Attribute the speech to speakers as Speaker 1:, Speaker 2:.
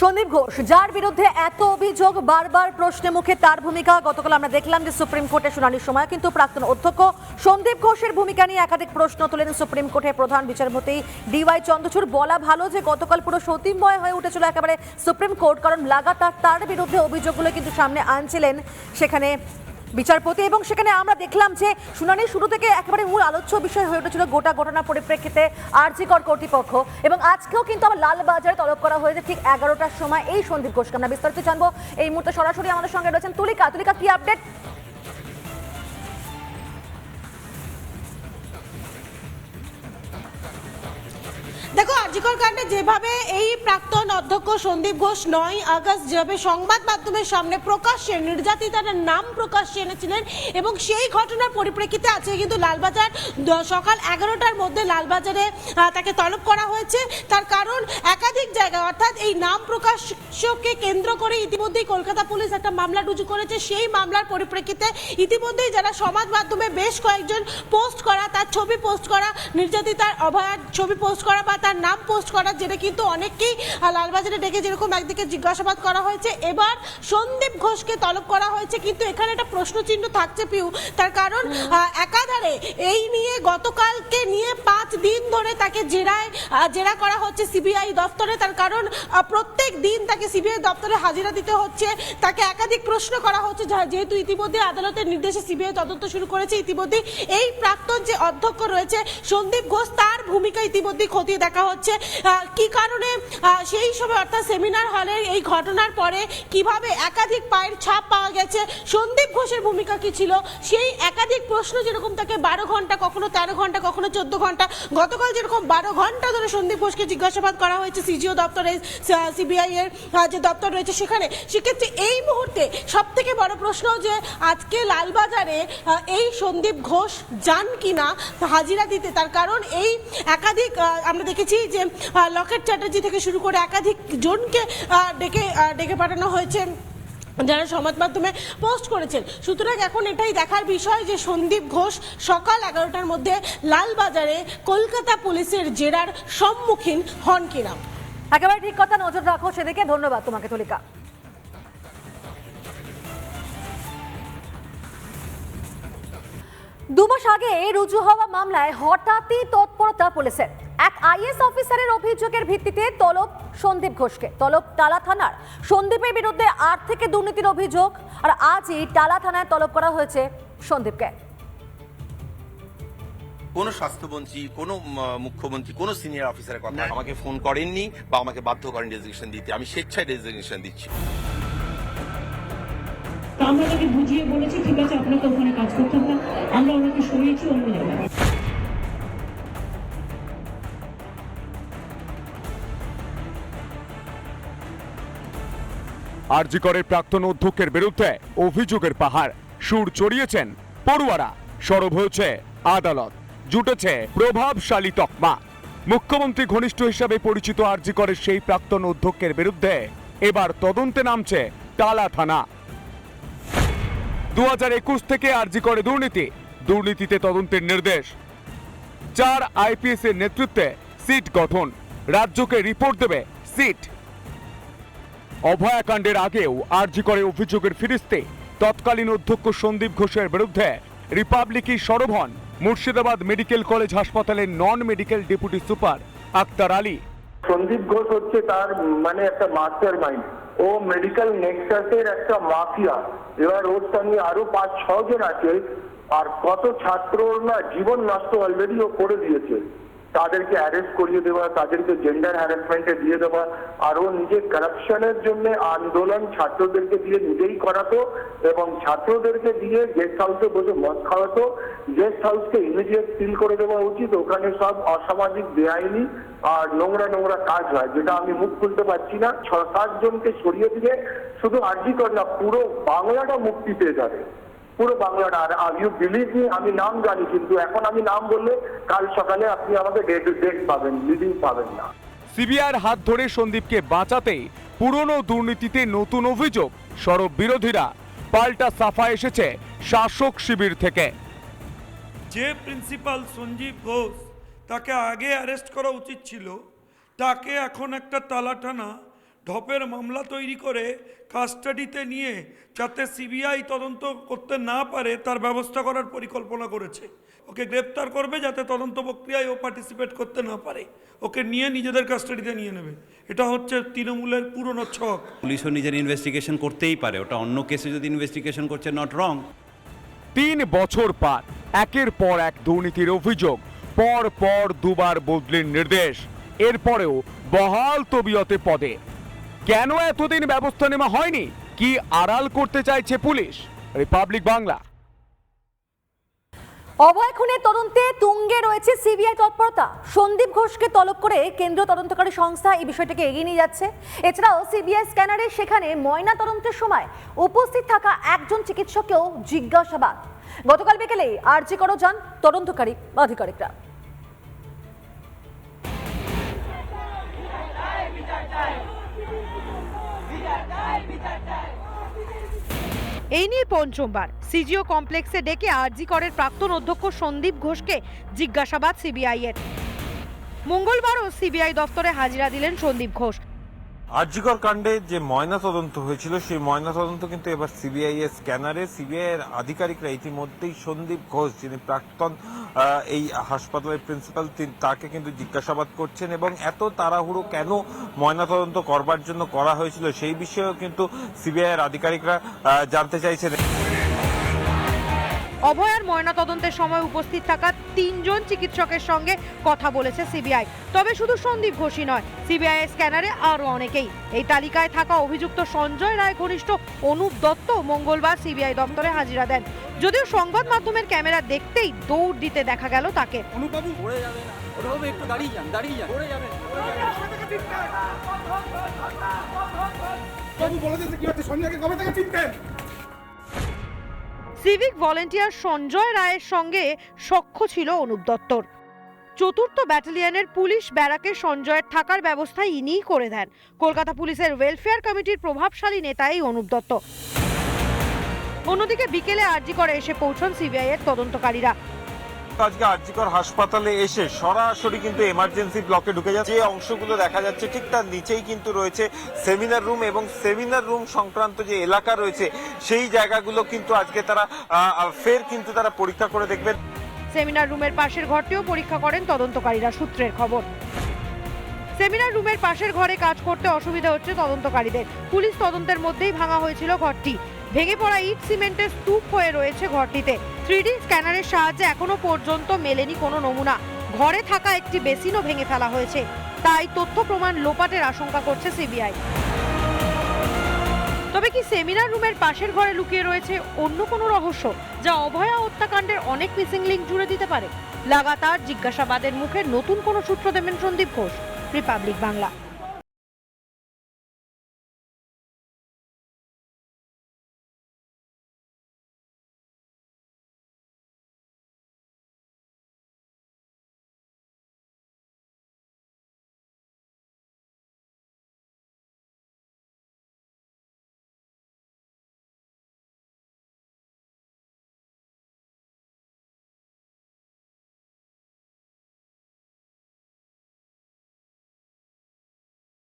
Speaker 1: সন্দীপ ঘোষ, যার বিরুদ্ধে এত অভিযোগ, বারবার প্রশ্নে মুখে তার ভূমিকা। গতকাল আমরা দেখলাম যে সুপ্রিম কোর্টে শুনানির সময় কিন্তু প্রাক্তন অধ্যক্ষ সন্দীপ ঘোষের ভূমিকা নিয়ে একাধিক প্রশ্ন তুলেন সুপ্রিম কোর্টের প্রধান বিচারপতি ডিওয়াই চন্দ্রচূড়। বলা ভালো যে গতকাল পুরো সতীময় হয়ে উঠেছিল একেবারে সুপ্রিম কোর্ট, কারণ লাগাতার তার বিরুদ্ধে অভিযোগগুলো কিন্তু সামনে আনছিলেন। সেখানে বিচারপতি, এবং সেখানে আমরা দেখলাম যে শুনানি শুরু থেকে একেবারে মূল আলোচ্য বিষয় হয়ে উঠেছিল গোটা ঘটনা পরিপ্রেক্ষিতে আরজিকর কর্তৃপক্ষ। এবং আজকেও কিন্তু আমার লালবাজারে তলব করা হয়েছে ঠিক এগারোটার সময় এই সন্দীপ ঘোষকে আমরা বিস্তারিত জানব। এই মুহূর্তে সরাসরি আমাদের সঙ্গে রয়েছেন তুলিকা। তুলিকা, কি আপডেট
Speaker 2: আর্জিকর কাণ্ডে যেভাবে এই প্রাক্তন অধ্যক্ষ সন্দীপ ঘোষ নয় আগস্ট যেভাবে সংবাদ মাধ্যমের সামনে প্রকাশ্যে নির্যাতিতার নাম প্রকাশ্যে এনেছিলেন এবং সেই ঘটনার পরিপ্রেক্ষিতে আছে কিন্তু লালবাজার সকাল এগারোটার মধ্যে লালবাজারে তাকে তলব করা হয়েছে। তার কারণ একাধিক জায়গায়, অর্থাৎ এই নাম প্রকাশকে কেন্দ্র করে ইতিমধ্যেই কলকাতা পুলিশ একটা মামলা রুজু করেছে। সেই মামলার পরিপ্রেক্ষিতে ইতিমধ্যেই যারা সমাজ মাধ্যমে বেশ কয়েকজন পোস্ট করা, তার ছবি পোস্ট করা, নির্যাতিতার অভয়ার ছবি পোস্ট করা বা তার নাম পোস্ট করা যেটা কিন্তু অনেককেই লালবাজারে ডেকে যেরকম একদিকে জিজ্ঞাসাবাদ করা হয়েছে এবার সন্দীপ ঘোষকে তলব করা হয়েছে কিন্তু এখানে একটা প্রশ্নচিহ্ন থাকছে পিউ। তার কারণ একাধারে এই নিয়ে গতকালকে নিয়ে পাঁচ দিন ধরে তাকে জেরায় জেরা করা হচ্ছে সিবিআই দপ্তরে। তার কারণ প্রত্যেক দিন তাকে সিবিআই দপ্তরে হাজিরা দিতে হচ্ছে। তাকে একাধিক প্রশ্ন করা হচ্ছে যেহেতু ইতিমধ্যে আদালতের নির্দেশে সিবিআই তদন্ত শুরু করেছে ইতিমধ্যে এই প্রাক্তন যে অধ্যক্ষ রয়েছে সন্দীপ ঘোষ তার ভূমিকা ইতিমধ্যে খতিয়ে দেখা হচ্ছে। কি কারণে সেই সময় অর্থাৎ সেমিনার হলের এই ঘটনার পরে কীভাবে একাধিক পায়ের ছাপ পাওয়া গেছে, সন্দীপ ঘোষের ভূমিকা কি ছিল? সেই একাধিক প্রশ্ন যেরকম তাকে বারো ঘণ্টা, কখনো তেরো ঘণ্টা, কখনো চোদ্দ ঘণ্টা, গতকাল যেরকম বারো ঘণ্টা ধরে সন্দীপ ঘোষকে জিজ্ঞাসাবাদ করা হয়েছে, সিজিও দপ্তরে সিবিআই এর যে দপ্তর রয়েছে সেখানে, সেক্ষেত্রে এই মুহূর্তে সব থেকে বড় প্রশ্ন যে আজকে লালবাজারে এই সন্দীপ ঘোষ যান কিনা, হাজিরা দিতে, তার কারণ এই একাধিক আমরা দেখেছি যে লকেট চ্যাটার্জি থেকে শুরু করে একাধিক জনকে ডেকে ডেকে পাঠানো হয়েছে, যারা সমাজ মাধ্যমে পোস্ট করেছেন। সুতরাং এখন এটাই দেখার বিষয় যে সন্দীপ ঘোষ সকাল এগারোটার মধ্যে লালবাজারে কলকাতা পুলিশের জেরার সম্মুখীন হন কিনা।
Speaker 1: একেবারে ঠিক কথা, নজর রাখো সেদিকে। ধন্যবাদ তোমাকে, তুলিকা। দুমাস আগে রুজু হওয়া মামলায় হঠাৎই তৎপরতা পুলিশের এক আইএস অফিসারের অভিযোগের ভিত্তিতে তলব সন্দীপ ঘোষকে। তলব টালা থানার। সন্দীপের বিরুদ্ধে আট থেকে দুর্নীতির অভিযোগ। আর আজই টালা থানায় তলব করা হয়েছে সন্দীপকে।
Speaker 3: কোনো স্বাস্থ্যমন্ত্রী কোনো মুখ্যমন্ত্রী কোনো সিনিয়র অফিসারের কথা আমাকে ফোন করেননি বা আমাকে বাধ্য করেন রেজিগনেশন দিতে। আমি স্বেচ্ছায় রেজিগনেশন দিচ্ছি।
Speaker 4: আমরা তাকে বুঝিয়ে বলেছি, ঠিক আছে, আপনাকে ওখানে কাজ করতে হবে। আমরা ওনাকে সরিয়েছি অন্য জায়গায়
Speaker 5: আরজিকরের প্রাক্তন অধ্যক্ষের বিরুদ্ধে অভিযোগের পাহাড়। সুর চড়িয়েছেন পড়ুয়ারা। সরব হয়েছে আদালত। জুটেছে প্রভাবশালী তকমা। মুখ্যমন্ত্রী ঘনিষ্ঠ হিসাবে পরিচিত আরজিকরের সেই প্রাক্তন অধ্যক্ষের বিরুদ্ধে এবার তদন্তে নামছে টালা থানা। দু থেকে আরজিকরে দুর্নীতি। দুর্নীতিতে তদন্তের নির্দেশ। চার আইপিএস এর নেতৃত্বে সিট গঠন। রাজ্যকে রিপোর্ট দেবে সিট। অভয়াকাণ্ডের আগেও আরজি করে অভিযোগের ফিরিস্তে। তৎকালীন অধ্যক্ষ সন্দীপ ঘোষের বিরুদ্ধে রিপাবলিকি সরব হন মুর্শিদাবাদ মেডিকেল কলেজ হাসপাতালের non medical deputy super Aktar Ali.
Speaker 6: Sandip Ghosh হচ্ছে তার মানে একটা মাস্টার মাইন্ড। ও মেডিকেল নেক্সাসের একটা মাফিয়া। এবার ওর সঙ্গে আরও পাঁচ, ছজন আছে, আর কত ছাত্র না জীবন নষ্ট অলরেডি ও করে দিয়েছে। তাদেরকে অ্যারেস্ট করিয়ে দেওয়া, তাদেরকে জেন্ডার হ্যারাসমেন্টে দিয়ে দেওয়া, আর নিজে কারাপশনের জন্য আন্দোলন ছাত্রদেরকে দিয়ে নিজেই করাতো এবং ছাত্রদেরকে দিয়ে গেস্ট হাউসে বসে মদ খাওয়াতো। গেস্ট হাউসকে ইমিডিয়েট সিল করে দেওয়া উচিত। ওখানে সব অসামাজিক বেআইনি আর নোংরা নোংরা কাজ হয়, যেটা আমি মুখ খুলতে পারছি না। ছ সাত জনকে সরিয়ে দিয়ে শুধু আর্জি কর না, পুরো বাংলাটা মুক্তি পেয়ে যাবে। পুরো বাংলাটা। আর ইউ বিলিভ মি আমি নাম জানি কিন্তু এখন আমি নাম বললে কাল সকালে আপনি আমাকে ডেট ডেট পাবেন লিডিং পাবেন না।
Speaker 5: সিবিআইয়ের হাত ধরে সন্দীপকে বাঁচাতে পুরনো দুর্নীতিতে নতুন অভিযোগ সরব বিরোধীরা। পাল্টা সাফা এসেছে শাসক শিবির থেকে।
Speaker 7: যে প্রিন্সিপাল সঞ্জীব ঘোষ তাকে আগে অ্যারেস্ট করা উচিত ছিল তাকে এখন একটা তালাটানা ঢপের মামলা তৈরি করে কাস্টাডিতে নিয়ে যাতে সিবিআই তদন্ত করতে না পারে তার ব্যবস্থা করার পরিকল্পনা করেছে। ওকে গ্রেপ্তার করবে যাতে তদন্ত প্রক্রিয়ায় ও পার্টিসিপেট করতে না পারে। ওকে নিয়ে নিজেদের কাস্টাডিতে নিয়ে নেবে। এটা হচ্ছে তৃণমূলের পুরনো ছক।
Speaker 8: পুলিশও নিজের ইনভেস্টিগেশন করতেই পারে। ওটা অন্য কেসে যদি ইনভেস্টিগেশন করছে নট রং
Speaker 5: তিন বছর পার একের পর এক দুর্নীতির অভিযোগ পর পর দুবার বদলির নির্দেশ। এরপরেও বহাল তবিয়তে পদে। কেন এতদিন ব্যবস্থা নেওয়া হয়নি? কি আড়াল করতে চাইছে পুলিশ? রিপাবলিক বাংলা।
Speaker 1: অভয় খুনের তদন্তে তুঙ্গে রয়েছে সিবিআই তৎপরতা। সন্দীপ ঘোষকে তলব করে কেন্দ্রীয় তদন্তকারী সংস্থা এই বিষয়টাকে এগিয়ে নিয়ে যাচ্ছে। এছাড়াও সিবিআই স্ক্যানারে সেখানে ময়না তদন্তের সময় উপস্থিত থাকা একজন চিকিৎসককেও জিজ্ঞাসাবাদ। গতকাল বিকেলে আরজি করো যান তদন্তকারী আধিকারিকরা।
Speaker 9: এই নিয়ে পঞ্চমবার সিজিও কমপ্লেক্সে ডেকে আরজি করের প্রাক্তন অধ্যক্ষ সন্দীপ ঘোষকে জিজ্ঞাসাবাদ সিবিআই এর মঙ্গলবারও সিবিআই দফতরে হাজিরা দিলেন সন্দীপ ঘোষ।
Speaker 10: আরজিকর কাণ্ডে যে ময়না তদন্ত হয়েছিল, সেই ময়না তদন্ত কিন্তু এবার সিবিআই এর স্ক্যানারে। সিবিআই এর আধিকারিকরা ইতিমধ্যেই সন্দীপ ঘোষ, যিনি প্রাক্তন এই হাসপাতালের প্রিন্সিপাল তাকে কিন্তু জিজ্ঞাসাবাদ করছেন এবং এত তাড়াহুড়ো কেন ময়না তদন্ত করবার জন্য করা হয়েছিল সেই বিষয়েও কিন্তু সিবিআই এর আধিকারিকরা জানতে চাইছেন।
Speaker 9: অভয়ার ময়নাতদন্তের সময় উপস্থিত থাকা তিনজন চিকিৎসকের সঙ্গে কথা বলেছে সিবিআই। তবে শুধু সন্দীপ ঘোষই নয়, সিবিআই স্ক্যানারে আরও অনেকেই। এই তালিকায় থাকা অভিযুক্ত সঞ্জয় রায় ঘনিষ্ঠ অনুপ দত্ত মঙ্গলবার সিবিআই দপ্তরে হাজিরা দেন। যদিও সংবাদ মাধ্যমের ক্যামেরা দেখতেই দৌড় দিতে দেখা গেল তাকে। সিভিক ভলেন্টিয়ার সঞ্জয় রায়ের সঙ্গে সখ্য ছিল অনুপ দত্তর। চতুর্থ ব্যাটালিয়নের পুলিশ ব্যারাকে সঞ্জয়ের থাকার ব্যবস্থা ইনিই করে দেন। কলকাতা পুলিশের ওয়েলফেয়ার কমিটির প্রভাবশালী নেতা এই অনুপ দত্ত। অন্যদিকে বিকেলে আরজি করে এসে পৌঁছন সিবিআইয়ের এর তদন্তকারীরা
Speaker 10: আজকে আরজিকর হাসপাতালে এসে সরাসরি কিন্তু এমার্জেন্সি ব্লকে ঢুকে যাচ্ছে। যে অংশগুলো দেখা যাচ্ছে, ঠিক তার নিচেই কিন্তু রয়েছে সেমিনার রুম এবং সেমিনার রুম সংক্রান্ত যে এলাকা রয়েছে, সেই জায়গাগুলো কিন্তু আজকে তারা ফের কিন্তু তারা পরীক্ষা করে দেখবেন।
Speaker 9: সেমিনার রুমের পাশের ঘরটিও পরীক্ষা করেন তদন্তকারীরা, সূত্রের খবর। সেমিনার রুমের পাশের ঘরে কাজ করতে অসুবিধা হচ্ছে তদন্তকারীদের। পুলিশ তদন্তের মধ্যেই ভাঙা হয়েছিল ঘরটি। ভেঙে পড়া ইট সিমেন্টের স্তূপ হয়ে রয়েছে ঘরটিতে। থ্রিডি স্ক্যানারের সাহায্যে এখনও পর্যন্ত মেলেনি কোনো নমুনা। ঘরে থাকা একটি বেসিনও ভেঙে ফেলা হয়েছে। তাই তথ্য প্রমাণ লোপাটের আশঙ্কা করছে সিবিআই। তবে কি সেমিনার রুমের পাশের ঘরে লুকিয়ে রয়েছে অন্য কোনো রহস্য, যা অভয়া হত্যাকাণ্ডের অনেক মিসিং লিঙ্ক জুড়ে দিতে পারে? লাগাতার জিজ্ঞাসাবাদের মুখে নতুন কোনো সূত্র দেবেন সন্দীপ ঘোষ, রিপাবলিক বাংলা।